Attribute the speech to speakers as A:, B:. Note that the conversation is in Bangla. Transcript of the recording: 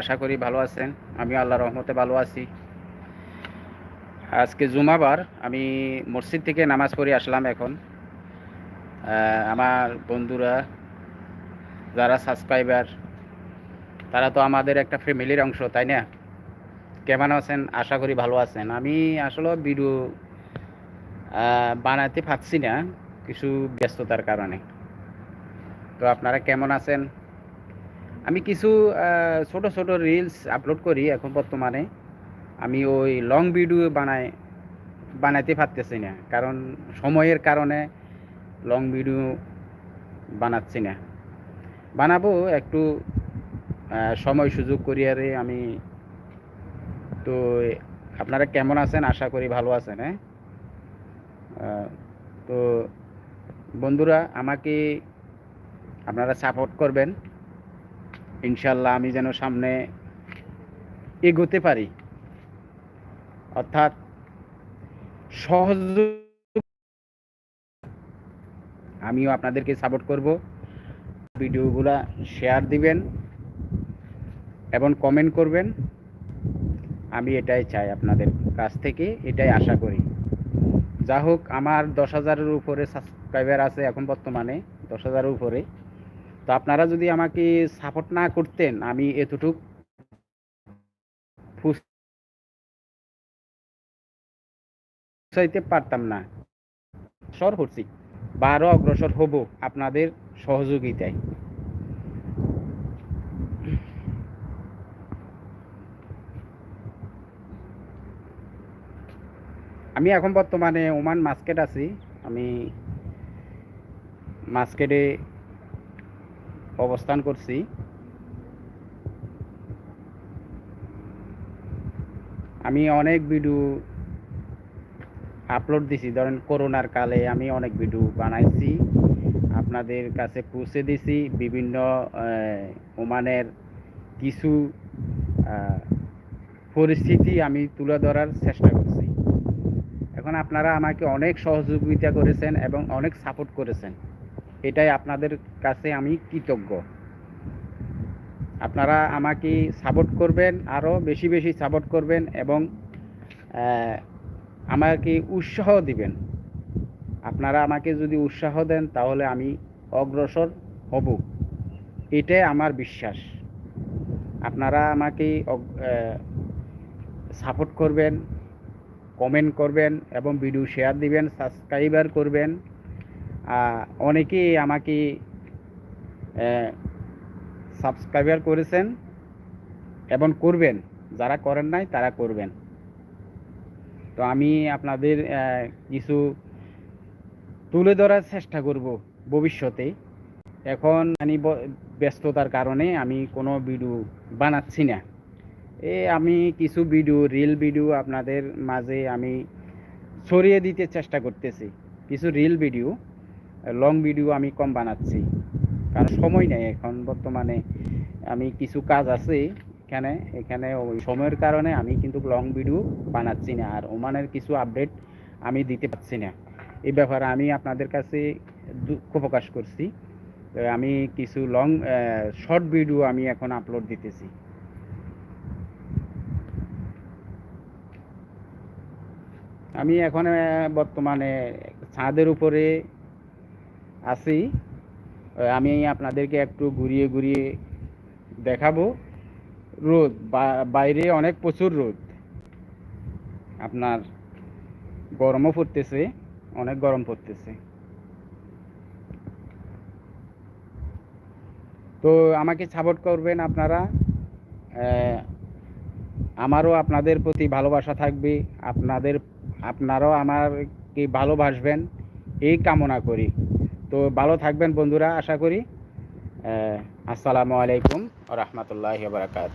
A: আশা করি ভালো আছেন। আমি আল্লাহ রহমতে ভালো আছি। আজকে জুমাবার, আমি মসজিদ থেকে নামাজ পড়ে আসলাম এখন। আমার বন্ধুরা, যারা সাবস্ক্রাইবার তারা তো আমাদের একটা ফ্যামিলির অংশ, তাই না? কেমন আছেন? আশা করি ভালো আছেন। আমি আসলে ভিডিও বানাতে পারছি না, কিছু ব্যস্ততার কারণে। তো আপনারা কেমন আছেন? আমি কিছু ছোট ছোট রিলস আপলোড করি এখন বর্তমানে। আমি ওই লং ভিডিও বানাই, বানাইতে পারতেছি না। কারণ সময়ের কারণে লং ভিডিও বানাচ্ছি না। বানাবো একটু সময় সুযোগ করিয়ারে আমি। তো, আপনারা কেমন আছেন? আশা করি ভালো আছেন হ্যাঁ? তো, বন্ধুরা, আমাকে আপনারা সাপোর্ট করবেন। ইনশাল্লাহ আমি যেন সামনে এগোতে পারি। অর্থাৎ সহজ আমিও আপনাদেরকে সাপোর্ট করব। ভিডিওগুলা শেয়ার দিবেন এবং কমেন্ট করবেন। আমি এটাই চাই আপনাদের কাছ থেকে, এটাই আশা করি। যা হোক আমার দশ হাজারের উপরে সাবস্ক্রাইবার আছে এখন বর্তমানে, দশ হাজারের উপরে। তো আপনারা যদি আমাকে সাপোর্ট না করতেন, আমি এতটুক চাইতে পারতাম না। সর হচ্ছি। বা আরও অগ্রসর হব আপনাদের সহযোগিতায়। আমি এখন বর্তমানে ওমান মার্কেট আছি। আমি মার্কেটে অবস্থান করছি। আমি অনেক ভিডিও আপলোড দিছি। ধরেন করোনার কালে আমি অনেক ভিডিও বানাইছি। আপনাদের কাছে পৌঁছে দিছি বিভিন্ন ওমানের কিছু পরিস্থিতি আমি তুলে ধরার চেষ্টা করছি। এখন আপনারা আমাকে অনেক সহযোগিতা করেছেন এবং অনেক সাপোর্ট করেছেন। এটাই আপনাদের কাছে আমি কৃতজ্ঞ। আপনারা আমাকে সাপোর্ট করবেন আরও বেশি বেশি সাপোর্ট করবেন এবং আমাকে উৎসাহ দিবেন। আপনারা আমাকে যদি উৎসাহ দেন, তাহলে আমি অগ্রসর হব। এটাই আমার বিশ্বাস। আপনারা আমাকে সাপোর্ট করবেন কমেন্ট করবেন এবং ভিডিও শেয়ার দিবেন সাবস্ক্রাইবার করবেন। অনেকেই আমাকে সাবস্ক্রাইবার করেছেন এবং করবেন। যারা করেন নাই, তারা করবেন। তো আমি আপনাদের কিছু তুলে ধরার চেষ্টা করব ভবিষ্যতে। এখন আমি ব্যস্ততার কারণে আমি কোনো ভিডিও বানাচ্ছি না। এ, আমি কিছু ভিডিও রিল ভিডিও আপনাদের মাঝে আমি ছড়িয়ে দিতে চেষ্টা করতেছি। কিছু রিল ভিডিও লং ভিডিও আমি কম বানাচ্ছি। কারণ সময় নেই এখন, বর্তমানে আমি কিছু কাজ আছে এখানে। এখানে ওই সময়ের কারণে আমি কিন্তু লং ভিডিও বানাচ্ছি না, আর ওমানের কিছু আপডেট আমি দিতে পারছি না। এই ব্যাপারে আমি আপনাদের কাছে দুঃখ প্রকাশ করছি। আমি কিছু লং শর্ট ভিডিও আমি এখন আপলোড দিতেছি। আমি এখন বর্তমানে ছাদের উপরে আছি। আমি আপনাদেরকে একটু ঘুরিয়ে ঘুরিয়ে দেখাবো। রোদ বাইরে অনেক প্রচুর রোদ। আপনার গরমও পড়তেছে, অনেক গরম পড়তেছে। তো আমাকে সাপোর্ট করবেন আপনারা। আমারও আপনাদের প্রতি ভালোবাসা থাকবে। আপনাদের, আপনারাও আমাকে ভালোবাসবেন। এই কামনা করি। তো ভালো থাকবেন বন্ধুরা আশা করি। আসসালামু আলাইকুম রহমতুল্লাহ বারাকাত